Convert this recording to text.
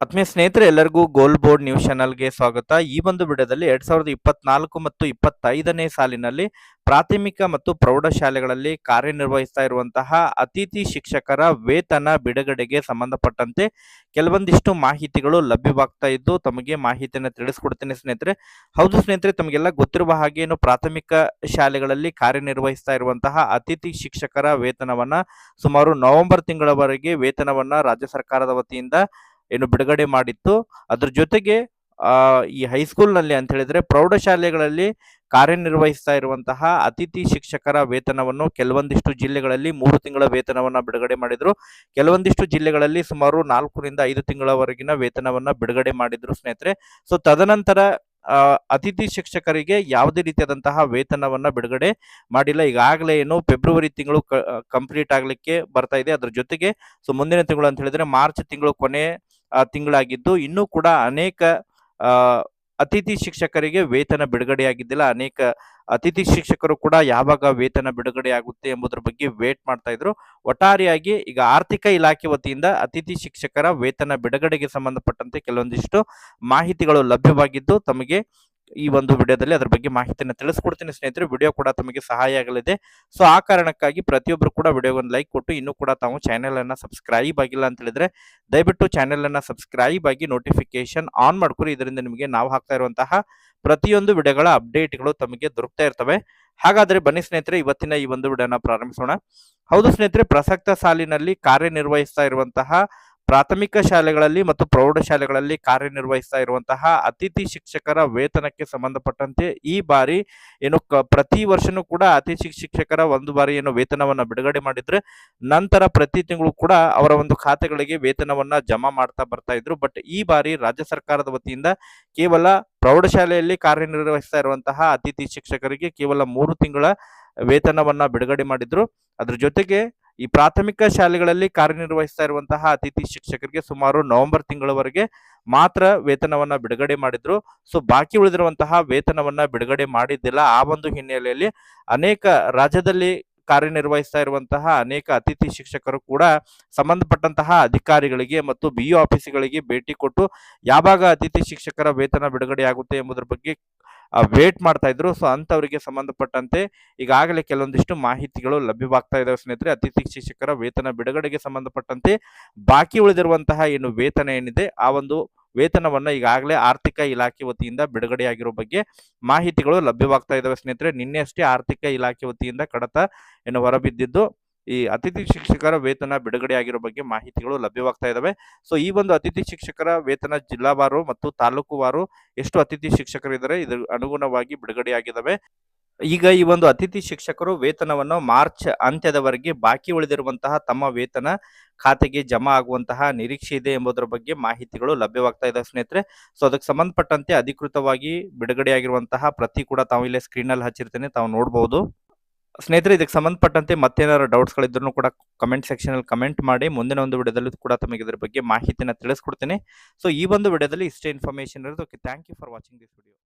ಆತ್ಮೀಯ ಸ್ನೇಹಿತರೆ, ಎಲ್ಲರಿಗೂ ಗೋಲ್ ಬೋರ್ಡ್ ನ್ಯೂಸ್ ಚಾನಲ್ಗೆ ಸ್ವಾಗತ. ಈ ಒಂದು ವಿಡಿಯೋದಲ್ಲಿ ಎರಡ್ ಸಾವಿರದ ಇಪ್ಪತ್ನಾಲ್ಕು ಮತ್ತು ಇಪ್ಪತ್ತೈದನೇ ಸಾಲಿನಲ್ಲಿ ಪ್ರಾಥಮಿಕ ಮತ್ತು ಪ್ರೌಢಶಾಲೆಗಳಲ್ಲಿ ಕಾರ್ಯನಿರ್ವಹಿಸ್ತಾ ಇರುವಂತಹ ಅತಿಥಿ ಶಿಕ್ಷಕರ ವೇತನ ಬಿಡುಗಡೆಗೆ ಸಂಬಂಧಪಟ್ಟಂತೆ ಕೆಲವೊಂದಿಷ್ಟು ಮಾಹಿತಿಗಳು ಲಭ್ಯವಾಗ್ತಾ ಇದ್ದು, ತಮಗೆ ಮಾಹಿತಿಯನ್ನು ತಿಳಿಸ್ಕೊಡ್ತೇನೆ ಸ್ನೇಹಿತರೆ. ಹೌದು ಸ್ನೇಹಿತರೆ, ತಮಗೆಲ್ಲ ಗೊತ್ತಿರುವ ಹಾಗೆ ಏನು ಪ್ರಾಥಮಿಕ ಶಾಲೆಗಳಲ್ಲಿ ಕಾರ್ಯನಿರ್ವಹಿಸ್ತಾ ಇರುವಂತಹ ಅತಿಥಿ ಶಿಕ್ಷಕರ ವೇತನವನ್ನ ಸುಮಾರು ನವೆಂಬರ್ ತಿಂಗಳವರೆಗೆ ವೇತನವನ್ನ ರಾಜ್ಯ ಸರ್ಕಾರದ ವತಿಯಿಂದ ಏನು ಬಿಡುಗಡೆ ಮಾಡಿತ್ತು. ಅದ್ರ ಜೊತೆಗೆ ಈ ಹೈಸ್ಕೂಲ್ನಲ್ಲಿ ಅಂತ ಹೇಳಿದ್ರೆ ಪ್ರೌಢಶಾಲೆಗಳಲ್ಲಿ ಕಾರ್ಯನಿರ್ವಹಿಸ್ತಾ ಇರುವಂತಹ ಅತಿಥಿ ಶಿಕ್ಷಕರ ವೇತನವನ್ನು ಕೆಲವೊಂದಿಷ್ಟು ಜಿಲ್ಲೆಗಳಲ್ಲಿ ಮೂರು ತಿಂಗಳ ವೇತನವನ್ನ ಬಿಡುಗಡೆ ಮಾಡಿದ್ರು. ಕೆಲವೊಂದಿಷ್ಟು ಜಿಲ್ಲೆಗಳಲ್ಲಿ ಸುಮಾರು ನಾಲ್ಕರಿಂದ ಐದು ತಿಂಗಳವರೆಗಿನ ವೇತನವನ್ನ ಬಿಡುಗಡೆ ಮಾಡಿದ್ರು ಸ್ನೇಹಿತರೆ. ಸೊ ತದನಂತರ ಅತಿಥಿ ಶಿಕ್ಷಕರಿಗೆ ಯಾವುದೇ ರೀತಿಯಾದಂತಹ ವೇತನವನ್ನ ಬಿಡುಗಡೆ ಮಾಡಿಲ್ಲ. ಈಗಾಗಲೇ ಏನು ಫೆಬ್ರವರಿ ತಿಂಗಳು ಕಂಪ್ಲೀಟ್ ಆಗ್ಲಿಕ್ಕೆ ಬರ್ತಾ ಇದೆ. ಅದ್ರ ಜೊತೆಗೆ ಸೊ ಮುಂದಿನ ತಿಂಗಳು ಅಂತ ಹೇಳಿದ್ರೆ ಮಾರ್ಚ್ ತಿಂಗಳು ಕೊನೆ ತಿಂಗಳಾಗಿದ್ದು ಇನ್ನೂ ಕೂಡ ಅನೇಕ ಅತಿಥಿ ಶಿಕ್ಷಕರಿಗೆ ವೇತನ ಬಿಡುಗಡೆಯಾಗಿದ್ದಿಲ್ಲ. ಅನೇಕ ಅತಿಥಿ ಶಿಕ್ಷಕರು ಕೂಡ ಯಾವಾಗ ವೇತನ ಬಿಡುಗಡೆ ಆಗುತ್ತೆ ಎಂಬುದರ ಬಗ್ಗೆ ವೇಟ್ ಮಾಡ್ತಾ ಇದ್ರು. ಒಟ್ಟಾರೆಯಾಗಿ ಈಗ ಆರ್ಥಿಕ ಇಲಾಖೆ ವತಿಯಿಂದ ಅತಿಥಿ ಶಿಕ್ಷಕರ ವೇತನ ಬಿಡುಗಡೆಗೆ ಸಂಬಂಧಪಟ್ಟಂತೆ ಕೆಲವೊಂದಿಷ್ಟು ಮಾಹಿತಿಗಳು ಲಭ್ಯವಾಗಿದ್ದು ತಮಗೆ ಈ ಒಂದು ವಿಡಿಯೋದಲ್ಲಿ ಅದ್ರ ಬಗ್ಗೆ ಮಾಹಿತಿಯನ್ನು ತಿಳಿಸ್ಕೊಡ್ತೀನಿ ಸ್ನೇಹಿತರೆ. ವಿಡಿಯೋ ಕೂಡ ತಮಗೆ ಸಹಾಯ ಆಗಲಿದೆ. ಸೊ, ಆ ಕಾರಣಕ್ಕಾಗಿ ಪ್ರತಿಯೊಬ್ಬರು ಕೂಡ ವಿಡಿಯೋಗೊಂದು ಲೈಕ್ ಕೊಟ್ಟು ಇನ್ನೂ ಕೂಡ ತಾವು ಚಾನೆಲ್ ಅನ್ನ ಸಬ್ಸ್ಕ್ರೈಬ್ ಆಗಿಲ್ಲ ಅಂತ ಹೇಳಿದ್ರೆ ದಯವಿಟ್ಟು ಚಾನೆಲ್ ಅನ್ನ ಸಬ್ಸ್ಕ್ರೈಬ್ ಆಗಿ ನೋಟಿಫಿಕೇಶನ್ ಆನ್ ಮಾಡ್ಕೊರಿ. ಇದರಿಂದ ನಿಮಗೆ ನಾವು ಹಾಕ್ತಾ ಇರುವಂತಹ ಪ್ರತಿಯೊಂದು ವಿಡಿಯೋಗಳ ಅಪ್ಡೇಟ್ಗಳು ತಮಗೆ ದೊರಕ್ತಾ ಇರ್ತವೆ. ಹಾಗಾದ್ರೆ ಬನ್ನಿ ಸ್ನೇಹಿತರೆ, ಇವತ್ತಿನ ಈ ಒಂದು ವಿಡಿಯೋನ ಪ್ರಾರಂಭಿಸೋಣ. ಹೌದು ಸ್ನೇಹಿತರೆ, ಪ್ರಸಕ್ತ ಸಾಲಿನಲ್ಲಿ ಕಾರ್ಯನಿರ್ವಹಿಸ್ತಾ ಇರುವಂತಹ ಪ್ರಾಥಮಿಕ ಶಾಲೆಗಳಲ್ಲಿ ಮತ್ತು ಪ್ರೌಢಶಾಲೆಗಳಲ್ಲಿ ಕಾರ್ಯನಿರ್ವಹಿಸ್ತಾ ಇರುವಂತಹ ಅತಿಥಿ ಶಿಕ್ಷಕರ ವೇತನಕ್ಕೆ ಸಂಬಂಧಪಟ್ಟಂತೆ ಈ ಬಾರಿ ಏನು ಪ್ರತಿ ವರ್ಷನೂ ಕೂಡ ಅತಿಥಿ ಶಿಕ್ಷಕರ ಒಂದು ಬಾರಿ ಏನು ವೇತನವನ್ನ ಬಿಡುಗಡೆ ಮಾಡಿದ್ರೆ ನಂತರ ಪ್ರತಿ ತಿಂಗಳು ಕೂಡ ಅವರ ಒಂದು ಖಾತೆಗಳಿಗೆ ವೇತನವನ್ನ ಜಮಾ ಮಾಡ್ತಾ ಬರ್ತಾ ಇದ್ರು. ಬಟ್ ಈ ಬಾರಿ ರಾಜ್ಯ ಸರ್ಕಾರದ ವತಿಯಿಂದ ಕೇವಲ ಪ್ರೌಢಶಾಲೆಯಲ್ಲಿ ಕಾರ್ಯನಿರ್ವಹಿಸ್ತಾ ಇರುವಂತಹ ಅತಿಥಿ ಶಿಕ್ಷಕರಿಗೆ ಕೇವಲ ಮೂರು ತಿಂಗಳ ವೇತನವನ್ನ ಬಿಡುಗಡೆ ಮಾಡಿದ್ರು. ಅದ್ರ ಜೊತೆಗೆ ಈ ಪ್ರಾಥಮಿಕ ಶಾಲೆಗಳಲ್ಲಿ ಕಾರ್ಯನಿರ್ವಹಿಸ್ತಾ ಇರುವಂತಹ ಅತಿಥಿ ಶಿಕ್ಷಕರಿಗೆ ಸುಮಾರು ನವೆಂಬರ್ ತಿಂಗಳವರೆಗೆ ಮಾತ್ರ ವೇತನವನ್ನ ಬಿಡುಗಡೆ ಮಾಡಿದ್ರು. ಸೊ, ಬಾಕಿ ಉಳಿದಿರುವಂತಹ ವೇತನವನ್ನ ಬಿಡುಗಡೆ ಮಾಡಿದ್ದಿಲ್ಲ. ಆ ಒಂದು ಹಿನ್ನೆಲೆಯಲ್ಲಿ ಅನೇಕ ರಾಜ್ಯದಲ್ಲಿ ಕಾರ್ಯನಿರ್ವಹಿಸ್ತಾ ಇರುವಂತಹ ಅನೇಕ ಅತಿಥಿ ಶಿಕ್ಷಕರು ಕೂಡ ಸಂಬಂಧಪಟ್ಟಂತಹ ಅಧಿಕಾರಿಗಳಿಗೆ ಮತ್ತು ಬಿ ಆಫೀಸ್ಗಳಿಗೆ ಭೇಟಿ ಕೊಟ್ಟು, ಯಾವಾಗ ಅತಿಥಿ ಶಿಕ್ಷಕರ ವೇತನ ಬಿಡುಗಡೆ ಆಗುತ್ತೆ ಎಂಬುದರ ಬಗ್ಗೆ ವೇಟ್ ಮಾಡ್ತಾ ಇದ್ರು. ಸೊ ಅಂತವರಿಗೆ ಸಂಬಂಧಪಟ್ಟಂತೆ ಈಗಾಗಲೇ ಕೆಲವೊಂದಿಷ್ಟು ಮಾಹಿತಿಗಳು ಲಭ್ಯವಾಗ್ತಾ ಇದಾವೆ ಸ್ನೇಹಿತರೆ. ಅತಿಥಿ ಶಿಕ್ಷಕರ ವೇತನ ಬಿಡುಗಡೆಗೆ ಸಂಬಂಧಪಟ್ಟಂತೆ ಬಾಕಿ ಉಳಿದಿರುವಂತಹ ಏನು ವೇತನ ಏನಿದೆ, ಆ ಒಂದು ವೇತನವನ್ನ ಈಗಾಗಲೇ ಆರ್ಥಿಕ ಇಲಾಖೆ ವತಿಯಿಂದ ಬಿಡುಗಡೆಯಾಗಿರೋ ಬಗ್ಗೆ ಮಾಹಿತಿಗಳು ಲಭ್ಯವಾಗ್ತಾ ಇದಾವೆ ಸ್ನೇಹಿತರೆ. ನಿನ್ನೆ ಅಷ್ಟೇ ಆರ್ಥಿಕ ಇಲಾಖೆ ವತಿಯಿಂದ ಕಡತ ಏನು ಹೊರಬಿದ್ದಿದ್ದು ಈ ಅತಿಥಿ ಶಿಕ್ಷಕರ ವೇತನ ಬಿಡುಗಡೆಯಾಗಿರೋ ಬಗ್ಗೆ ಮಾಹಿತಿಗಳು ಲಭ್ಯವಾಗ್ತಾ ಇದಾವೆ. ಸೊ ಈ ಒಂದು ಅತಿಥಿ ಶಿಕ್ಷಕರ ವೇತನ ಜಿಲ್ಲಾವಾರು ಮತ್ತು ತಾಲೂಕುವಾರು ಎಷ್ಟು ಅತಿಥಿ ಶಿಕ್ಷಕರು ಇದ್ದಾರೆ ಇದ್ರ ಅನುಗುಣವಾಗಿ ಬಿಡುಗಡೆಯಾಗಿದ್ದಾವೆ ಈಗ ಈ ಒಂದು ಅತಿಥಿ ಶಿಕ್ಷಕರು ವೇತನವನ್ನು ಮಾರ್ಚ್ ಅಂತ್ಯದವರೆಗೆ ಬಾಕಿ ಉಳಿದಿರುವಂತಹ ತಮ್ಮ ವೇತನ ಖಾತೆಗೆ ಜಮಾ ಆಗುವಂತಹ ನಿರೀಕ್ಷೆ ಇದೆ ಎಂಬುದರ ಬಗ್ಗೆ ಮಾಹಿತಿಗಳು ಲಭ್ಯವಾಗ್ತಾ ಇದೆ ಸ್ನೇಹಿತರೆ. ಸೊ ಅದಕ್ಕೆ ಸಂಬಂಧಪಟ್ಟಂತೆ ಅಧಿಕೃತವಾಗಿ ಬಿಡುಗಡೆಯಾಗಿರುವಂತಹ ಪ್ರತಿ ಕೂಡ ತಾವು ಇಲ್ಲೇ ಸ್ಕ್ರೀನ್ ಅಲ್ಲಿ ಹಚ್ಚಿರ್ತೇನೆ, ತಾವು ನೋಡಬಹುದು ಸ್ನೇಹಿತರೆ, ಇದಕ್ಕೆ ಸಂಬಂಧಪಟ್ಟಂತೆ ಮತ್ತೇನಾದ್ರು ಡೌಟ್ಸ್ಗಳಿದ್ರು ಕೂಡ ಕಮೆಂಟ್ ಸೆಕ್ಷನ್ ಅಲ್ಲಿ ಕಮೆಂಟ್ ಮಾಡಿ, ಮುಂದಿನ ಒಂದು ವಿಡಿಯೋದಲ್ಲಿ ಕೂಡ ತಮಗೆ ಇದರ ಬಗ್ಗೆ ಮಾಹಿತಿನ ತಿಳಿಸ್ಕೊಡ್ತೀನಿ. ಸೊ ಈ ಒಂದು ವಿಡಿಯೋದಲ್ಲಿ ಇಷ್ಟೇ ಇನ್ಫಾರ್ಮೇಷನ್ ಇರೋದು. Okay thank you for watching this video